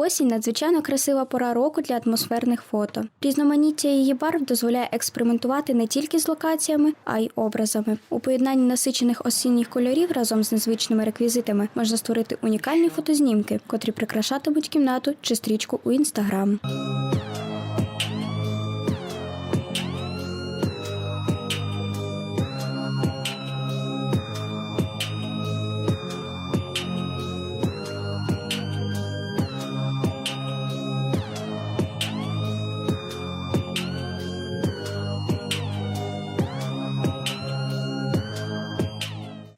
Осінь надзвичайно красива пора року для атмосферних фото. Різноманіття її барв дозволяє експериментувати не тільки з локаціями, а й образами. У поєднанні насичених осінніх кольорів разом з незвичними реквізитами можна створити унікальні фотознімки, котрі прикрашатимуть кімнату чи стрічку у інстаграм.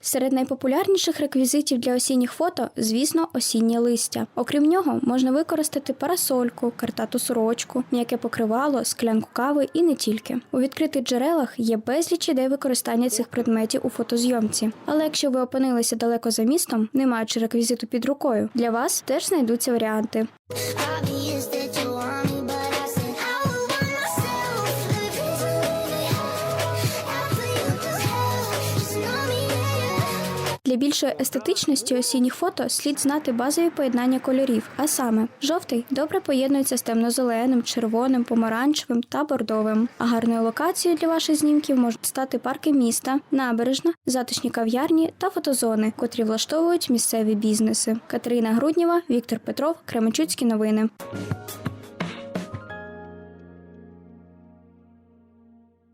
Серед найпопулярніших реквізитів для осінніх фото, звісно, осіннє листя. Окрім нього, можна використати парасольку, картату сорочку, м'яке покривало, склянку кави і не тільки. У відкритих джерелах є безліч ідей використання цих предметів у фотозйомці. Але якщо ви опинилися далеко за містом, не маючи реквізиту під рукою, для вас теж знайдуться варіанти. Для більшої естетичності осінніх фото слід знати базові поєднання кольорів, а саме жовтий добре поєднується з темно-зеленим, червоним, помаранчевим та бордовим. А гарною локацією для ваших знімків можуть стати парки міста, набережна, затишні кав'ярні та фотозони, котрі влаштовують місцеві бізнеси. Катерина Груднєва, Віктор Петров, Кременчуцькі новини.